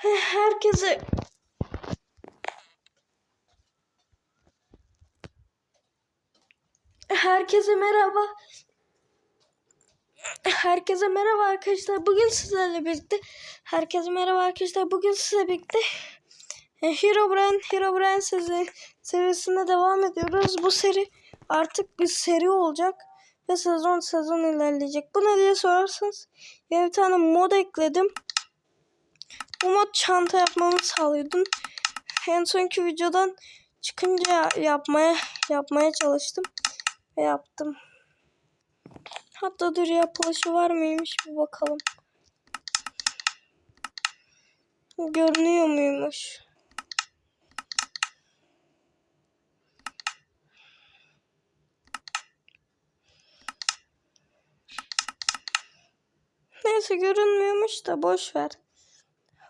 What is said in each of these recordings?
Herkese Herkese merhaba. Herkese merhaba arkadaşlar. Bugün sizlerle birlikte Herkese merhaba arkadaşlar. Bugün sizlerle birlikte e, Herobrine Herobrine sizi serisine devam ediyoruz. Bu seri artık bir seri olacak ve sezon sezon ilerleyecek. Bu ne diye sorarsanız ya bir tane mod ekledim. Bu mod çanta yapmamı sağlıyordu. En sonki videodan çıkınca yapmaya yapmaya çalıştım ve yaptım. Hatta dur yapılışı var mıymış bir bakalım. Görünüyor muymuş? Neyse görünmüyormuş da boş ver.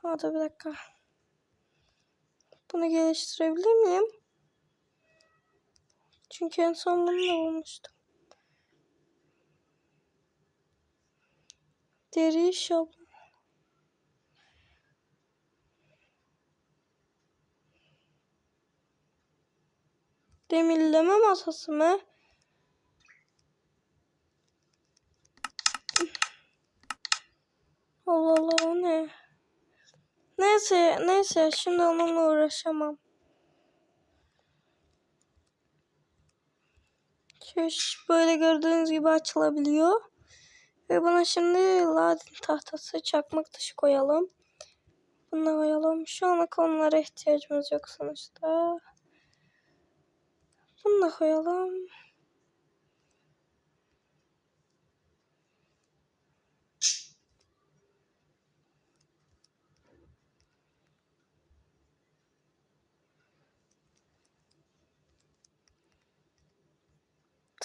Hadi bir dakika. Bunu geliştirebilir miyim? Çünkü en son bunu da bulmuştum. Deri shop. Demirleme masası mı? Allah Allah o ne? Neyse neyse şimdi onunla uğraşamam. Şöyle böyle gördüğünüz gibi açılabiliyor. Ve buna şimdi ladin tahtası çakmak taşı koyalım. Bunu koyalım. Şu ana konulara ihtiyacımız yok sonuçta. Bunu da koyalım.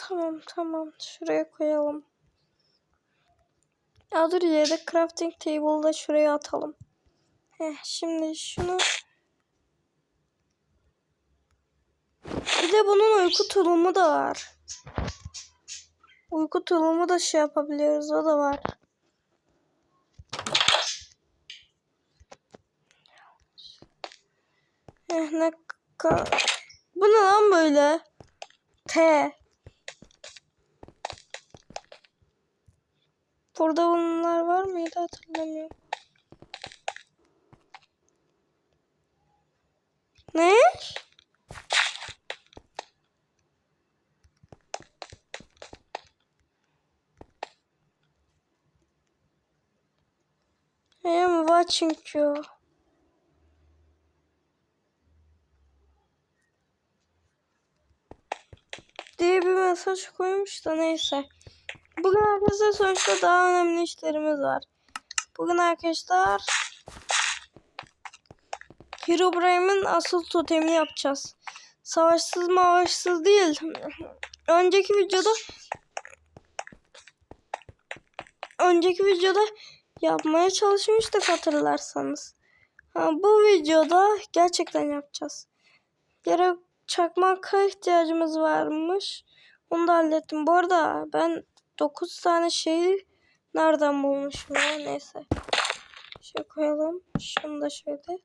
Tamam tamam şuraya koyalım. Ya dur yedek crafting table'da şuraya atalım. Heh, şimdi şunu Bir de bunun uyku tulumu da var. Uyku tulumu da şey yapabiliyoruz. O da var. Eh, ne ka Bu ne lan böyle? T. Burada bunlar var mıydı hatırlamıyorum. Ne? I am watching you. diye bir mesaj koymuş da neyse. Bugün arkadaşlar sonuçta daha önemli işlerimiz var. Bugün arkadaşlar Herobrine'in asıl totemini yapacağız. Savaşsız mavaşsız değil. Önceki videoda önceki videoda yapmaya çalışmıştık hatırlarsanız. Ha, bu videoda gerçekten yapacağız. Yere çakmaka ihtiyacımız varmış. Onu da hallettim. Bu arada ben 9 tane şeyi nereden bulmuşum ya neyse. Şöyle koyalım. Şunu da şöyle.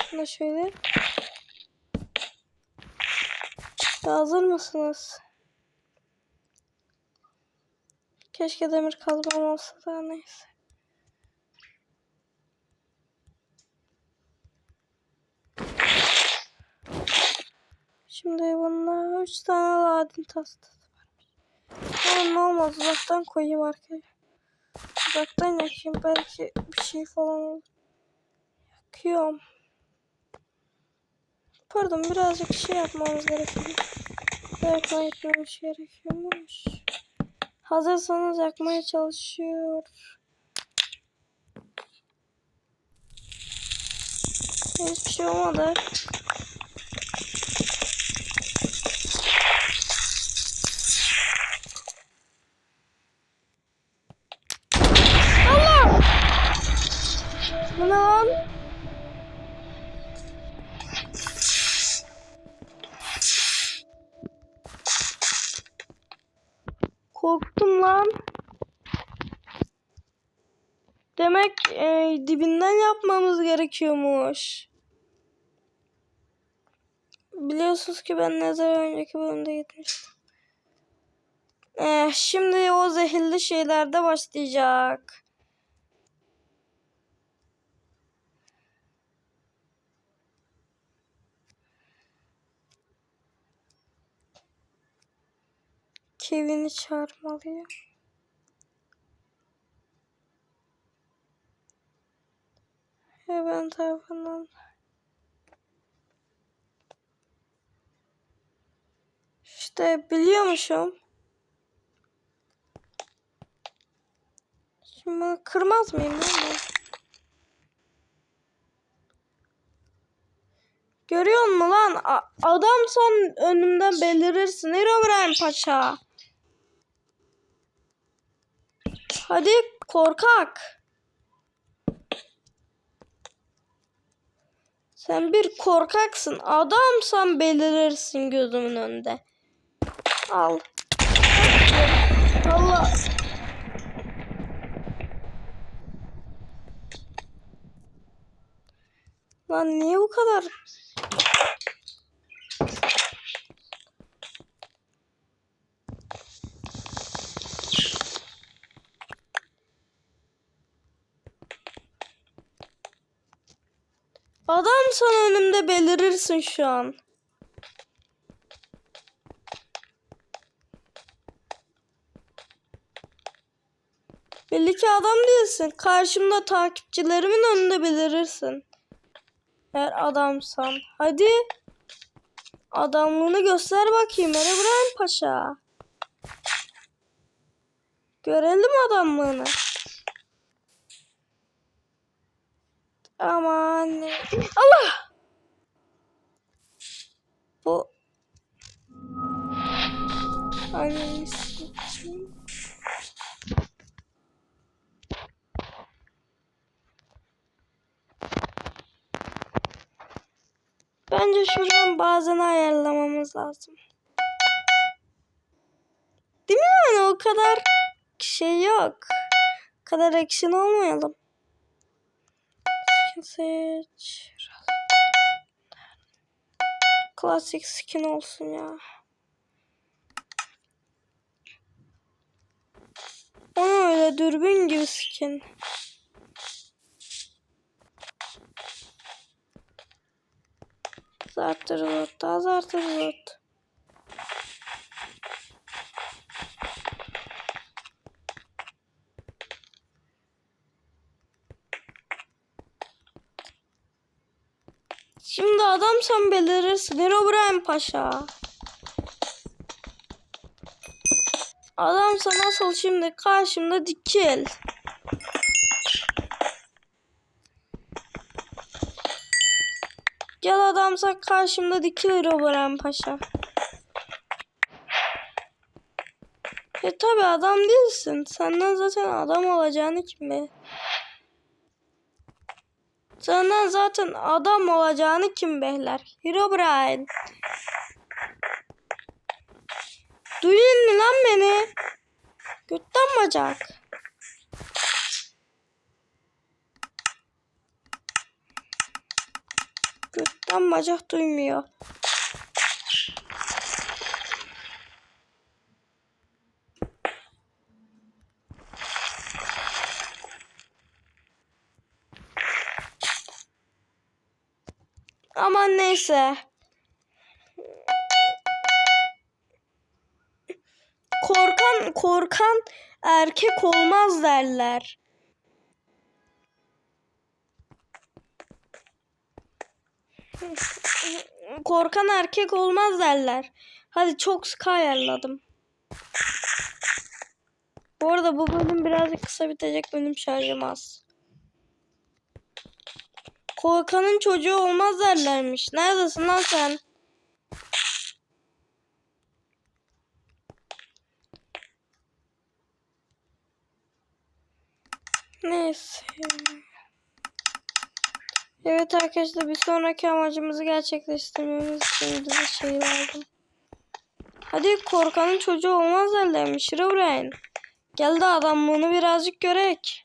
Şunu da şöyle. Hazır mısınız? Keşke demir kazmam olsa da neyse. Şimdi bunlar 3 tane ladin tastası varmış. Ama ne olmaz uzaktan koyayım arkaya. Uzaktan yakayım belki bir şey falan olur. Yakıyorum. Pardon birazcık şey yapmamız gerekiyor. Yakmaya gitmemiz gerekiyormuş. Hazırsanız yakmaya çalışıyor. Hiçbir şey olmadı. Allah! Bu ne lan? Korktum lan. Demek e, dibinden yapmamız gerekiyormuş. Biliyorsunuz ki ben zaman önceki bölümde gitmiştim. Eh, şimdi o zehirli şeylerde başlayacak. Kevin'i çağırmalıyım. Hemen tarafından. İşte biliyormuşum. Şimdi kırmaz mıyım ben? Görüyor musun lan? A- adamsan önümden belirirsin. Herobrine Paşa. Hadi korkak. Sen bir korkaksın. Adamsan belirirsin gözümün önünde. Al. Allah. Lan niye bu kadar? Adamsan önümde belirirsin şu an. Belli ki adam değilsin. Karşımda takipçilerimin önünde belirirsin. Eğer adamsan. Hadi. Adamlığını göster bakayım Erebrahim Paşa. Görelim adamlığını. Aman. Allah! Bu. Bence şuradan bazen ayarlamamız lazım. Değil mi yani o kadar şey yok. O kadar action olmayalım. Seç. Klasik skin olsun ya. Onu öyle dürbün gibi skin. Zartırılıt, daha zartırılıt. Şimdi adam sen belirirsin. Herobrine Paşa. Adamsa nasıl şimdi karşımda dikil. Gel adamsa karşımda dikil Herobrine Paşa. E tabi adam değilsin. Senden zaten adam olacağını kim bilir? Senden zaten adam olacağını kim behler? Herobrine. Duyun mu lan beni? Götten bacak. Götten bacak duymuyor. Aman neyse. Korkan korkan erkek olmaz derler. Korkan erkek olmaz derler. Hadi çok sık ayarladım. Bu arada bu bölüm birazcık kısa bitecek. Benim şarjım az. Korkanın çocuğu olmaz derlermiş. Neredesin lan sen? Neyse. Evet arkadaşlar bir sonraki amacımızı gerçekleştirmemiz için bize şey lazım. Hadi korkanın çocuğu olmaz derlermiş. Herobrine. Gel de adamlığını birazcık görek.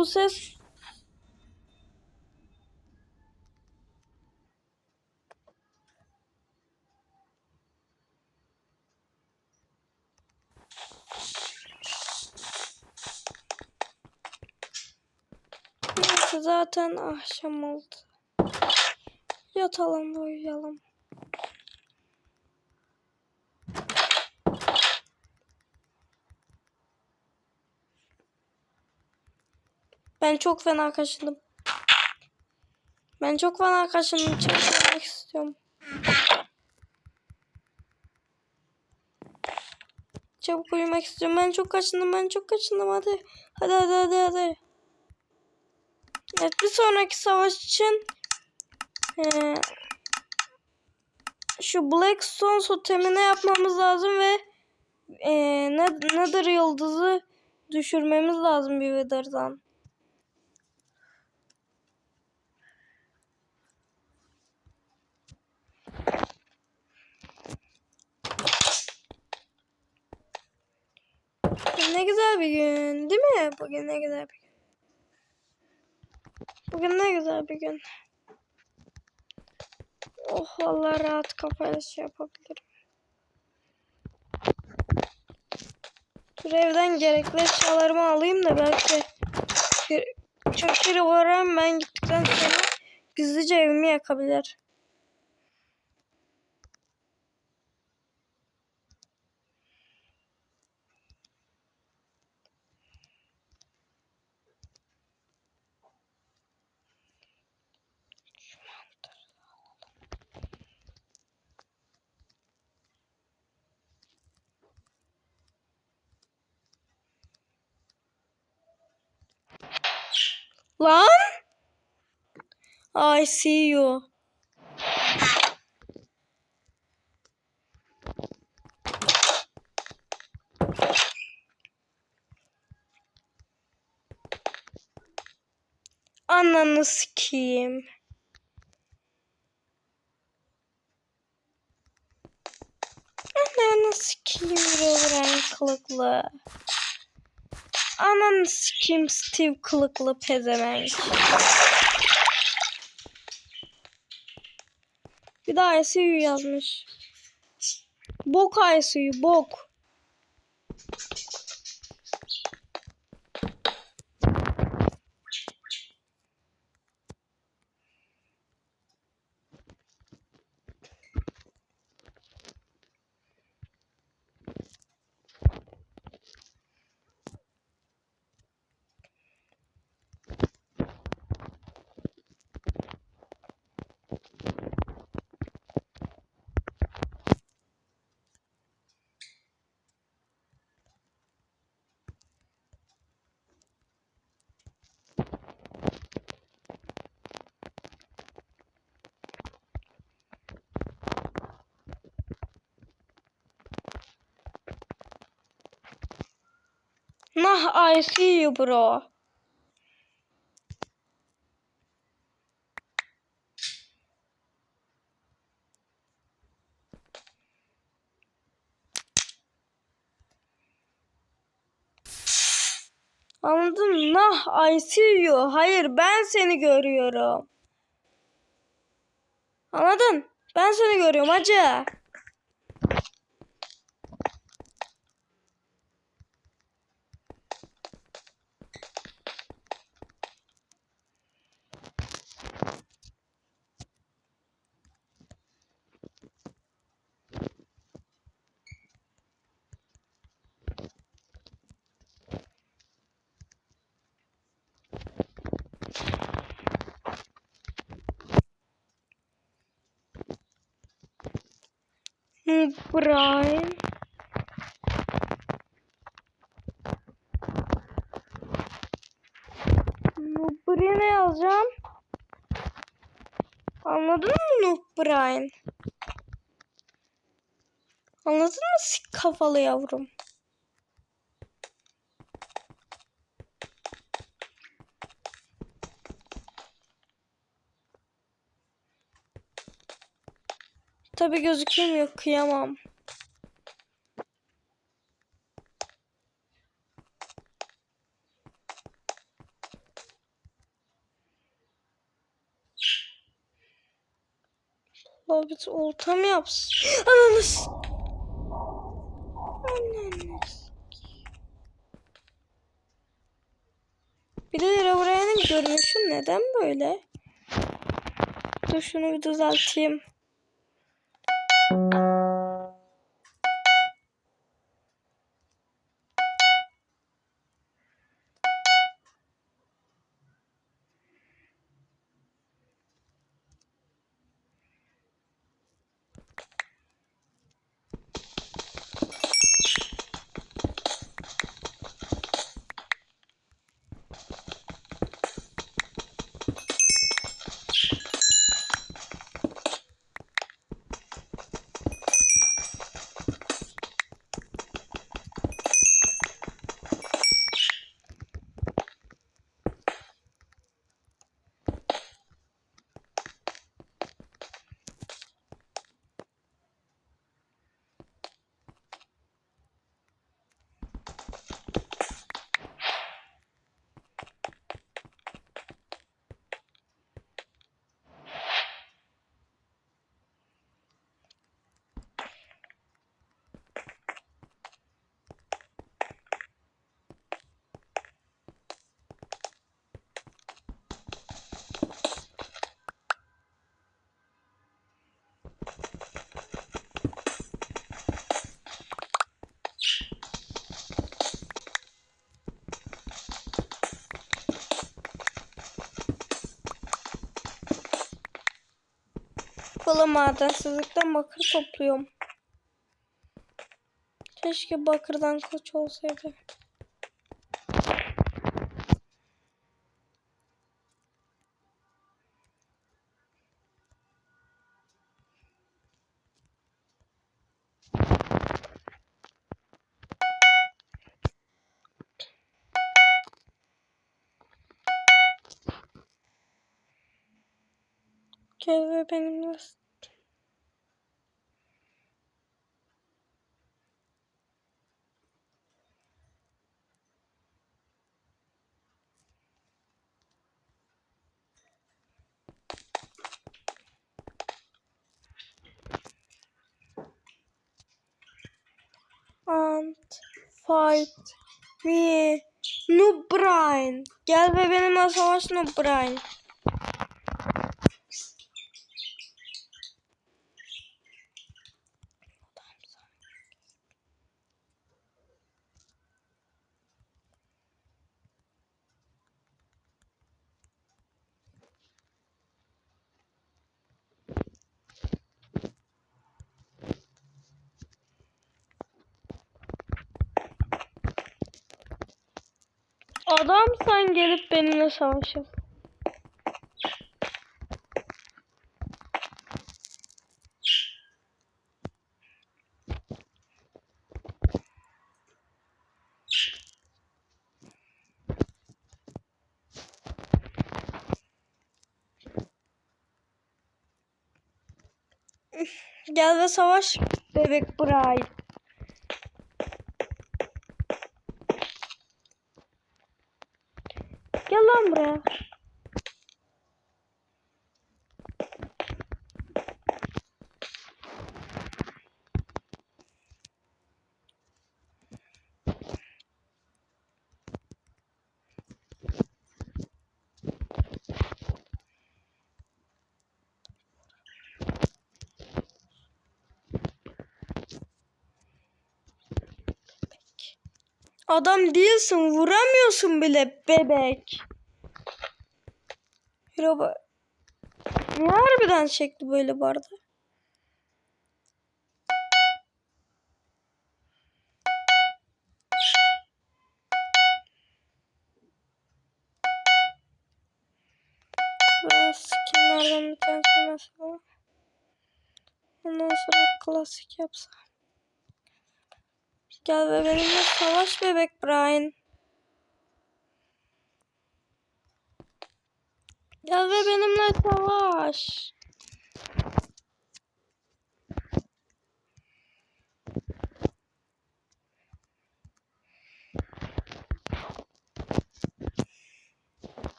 bu ses? Neyse zaten akşam oldu. Yatalım da uyuyalım. Ben çok fena kaşındım. Ben çok fena kaşındım. Çekmek istiyorum. Çabuk uyumak istiyorum. Ben çok kaşındım. Ben çok kaşındım. Hadi. Hadi hadi hadi hadi. Evet bir sonraki savaş için eee, şu Blackstone totemini yapmamız lazım ve ne- Nether yıldızı düşürmemiz lazım bir Wither'dan. Ne güzel bir gün değil mi? Bugün ne güzel bir gün. Bugün ne güzel bir gün. Oh vallahi rahat kafayla şey yapabilirim. Dur evden gerekli eşyalarımı alayım da belki kere uğrarım ben gittikten sonra gizlice evimi yakabilir. Lan! I see you. Ananı sikeyim. Ananı sikeyim Reverend kılıklı. Ananı sikeyim Steve kılıklı pezevenk. Bir daha ICU yazmış. Bok ICU bok. Nah I see you bro. Anladın mı? Nah I see you. Hayır ben seni görüyorum. Anladın? Ben seni görüyorum hacı. Brian. Buraya ne yazacağım? Anladın mı Noob Brian? Anladın mı kafalı yavrum? Tabi gözükeyim yok kıyamam. Hobbit olta mı yapsın? Ananız. Ananız. Birileri oraya görünüşü neden böyle? Dur şunu bir düzelteyim. Thank you. Valla madensizlikten bakır topluyorum. Keşke bakırdan kılıç olsaydı. Gel ve benimle fight me Noob Brian. Gel ve benimle savaş Noob Brian. Sen gelip benimle savaşın. Gel ve savaş bebek Brian. Gel lan buraya. Adam değilsin vuramıyorsun bile bebek. Hero ba- Niye harbiden çekti böyle? Böyle skinlerden bir tanesi mesela. Ondan sonra klasik yapsam. Gel ve benimle savaş bebek Brian. Gel ve benimle savaş.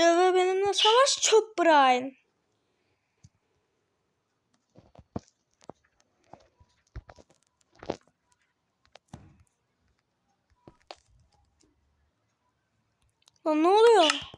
Ya ve benimle savaş çok Brian. Lan ne oluyor?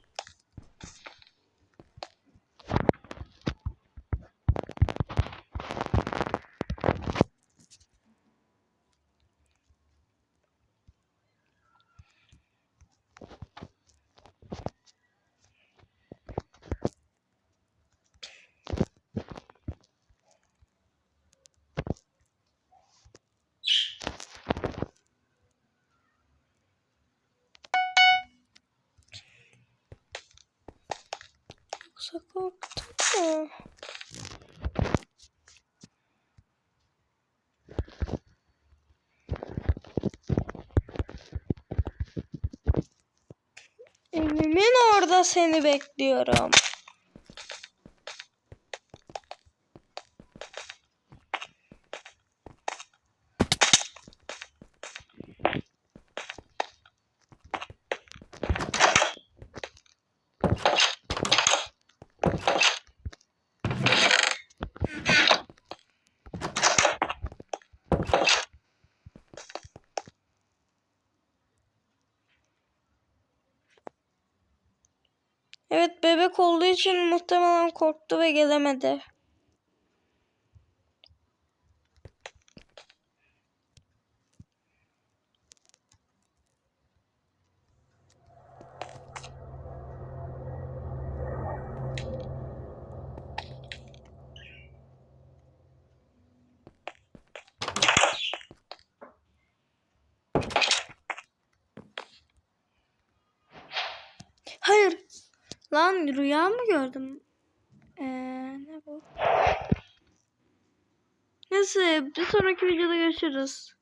Yoksa korktun mu? Evimin orada seni bekliyorum. Evet bebek olduğu için muhtemelen korktu ve gelemedi. Hayır. Lan rüya mı gördüm? Ee, ne bu? Neyse bir sonraki videoda görüşürüz.